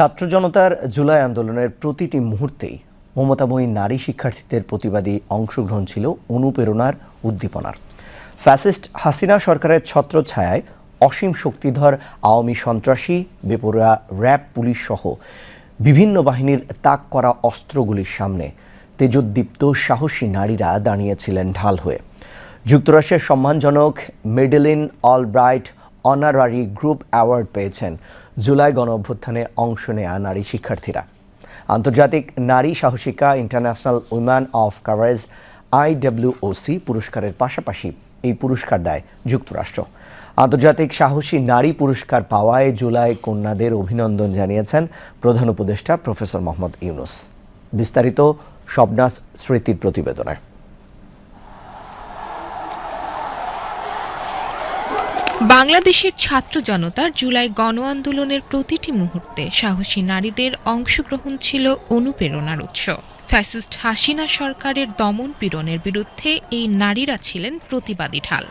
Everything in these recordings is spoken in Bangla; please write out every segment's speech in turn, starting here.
ছাত্র জনতার জুলাই আন্দোলনের প্রতিটি মুহূর্তেই মমতাময়ী নারী শিক্ষার্থীদের প্রতিবাদী অংশগ্রহণ ছিল অনুপ্রেরণার উদ্দীপনার। ফ্যাসিস্ট হাসিনা সরকারের ছত্রছায়ায় অসীম শক্তিধর আওয়ামী সন্ত্রাসী, বেপরোয়া র্যাব পুলিশ সহ বিভিন্ন বাহিনীর তাক করা অস্ত্রগুলির সামনে তেজোদ্দীপ্ত সাহসী নারীরা দাঁড়িয়েছিলেন ঢাল হয়ে। যুক্তরাষ্ট্রের সম্মানজনক Madeleine Albright honorary group award পেয়েছেন। জুলাই গণ অভ্যুত্থানে অংশ নেয়া নারী শিক্ষার্থীরা। আন্তর্জাতিক নারী সাহসিকা international women of courage IWOC পুরস্কারের পাশাপাশি এই পুরস্কার দেয় যুক্তরাষ্ট্র। আন্তর্জাতিক সাহসী নারী পুরস্কার পাওয়ায় জুলাই কন্যাদের অভিনন্দন জানিয়েছেন প্রধান উপদেষ্টা প্রফেসর মোহাম্মদ ইউনুস। বিস্তারিত শবনাস স্মৃতির প্রতিবেদনে। বাংলাদেশের ছাত্র জনতার জুলাই গণ আন্দোলনের প্রতিটি মুহূর্তে সাহসী নারীদের অংশগ্রহণ ছিল অনুপ্রেরণার উৎস। ফ্যাসিস্ট হাসিনা সরকারের দমন পীড়নের বিরুদ্ধে এই নারীরা ছিলেন প্রতিবাদী ঢাল।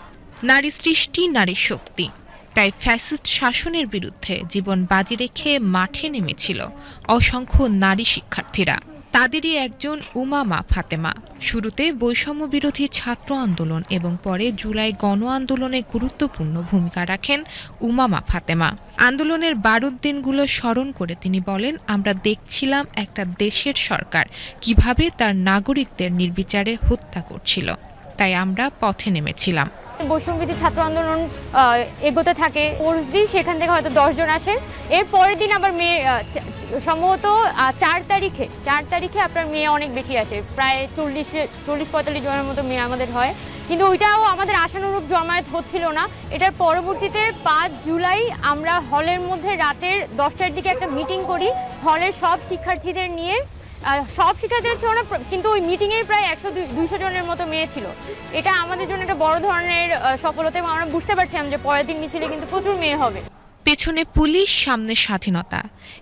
নারী সৃষ্টি, নারী শক্তি। তাই ফ্যাসিস্ট শাসনের বিরুদ্ধে জীবন বাজি রেখে মাঠে নেমেছিল অসংখ্য নারী শিক্ষার্থীরা। তাদেরই একজন উমামা ফাতেমা। শুরুতে বৈষম্য বিরোধী ছাত্র আন্দোলন এবং পরে জুলাই গণ আন্দোলনে গুরুত্বপূর্ণ ভূমিকা রাখেন উমামা ফাতেমা। আন্দোলনের বারুদ দিনগুলো স্মরণ করে তিনি বলেন, আমরা দেখছিলাম একটা দেশের সরকার কীভাবে তার নাগরিকদের নির্বিচারে হত্যা করছিল। তাই আমরা পথে নেমেছিলাম। বৈষম্যবিধি ছাত্র আন্দোলন এগোতে থাকে। কোর্স দিই সেখান থেকে হয়তো দশজন আসে। এর পরের দিন আবার মেয়ে সম্ভবত চার তারিখে চার তারিখে আপনার মেয়ে অনেক বেশি আসে। প্রায় চল্লিশ চল্লিশ, পঁয়তাল্লিশ জনের মতো মেয়ে আমাদের হয়। কিন্তু ওইটাও আমাদের আশানুরূপ জমায়েত হচ্ছিল না। এটার পরবর্তীতে পাঁচ জুলাই আমরা হলের মধ্যে রাতের দশটার দিকে একটা মিটিং করি। হলের সব শিক্ষার্থীদের নিয়ে সব শিক্ষার্থীরা ছিল না, কিন্তু ওই মিটিংয়ে প্রায় একশো দুইশো জনের মতো মেয়ে ছিল। এটা আমাদের জন্য একটা বড় ধরনের সফলতা এবং আমরা বুঝতে পারছিলাম যে পরের দিন মিছিলে কিন্তু প্রচুর মেয়ে হবে। পেছনে পুলিশ, সামনে স্বাধীনতা।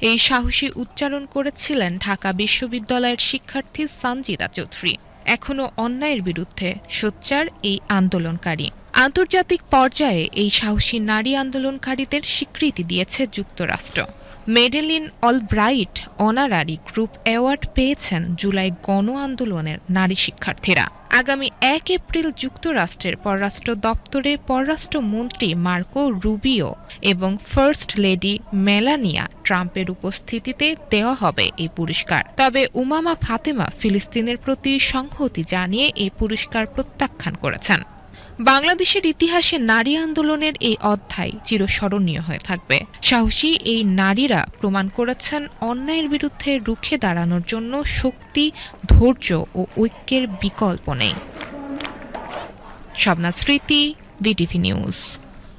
এই সাহসী উচ্চারণ করেছিলেন ঢাকা বিশ্ববিদ্যালয়ের শিক্ষার্থী সানজিদা চৌধুরী। এখনও অন্যায়ের বিরুদ্ধে সোচ্চার এই আন্দোলনকারী। আন্তর্জাতিক পর্যায়ে এই সাহসী নারী আন্দোলনকারীদের স্বীকৃতি দিয়েছে যুক্তরাষ্ট্র। Madeleine Albright honorary group award পেয়েছেন জুলাই গণ আন্দোলনের নারী শিক্ষার্থীরা। আগামী এক এপ্রিল যুক্তরাষ্ট্রের পররাষ্ট্র দপ্তরে পররাষ্ট্রমন্ত্রী মার্কো রুবিও এবং ফার্স্ট লেডি মেলানিয়া ট্রাম্পের উপস্থিতিতে দেওয়া হবে এই পুরস্কার। তবে উমামা ফাতেমা ফিলিস্তিনের প্রতি সংহতি জানিয়ে এই পুরস্কার প্রত্যাখ্যান করেছেন। বাংলাদেশের ইতিহাসে নারী আন্দোলনের এই অধ্যায় চিরস্মরণীয় হয়ে থাকবে। সাহসী এই নারীরা প্রমাণ করেছেন অন্যায়ের বিরুদ্ধে রুখে দাঁড়ানোর জন্য শক্তি, ধৈর্য ও ঐক্যের বিকল্প নেই। শবনাথ স্মৃতি, বিটিভি নিউজ।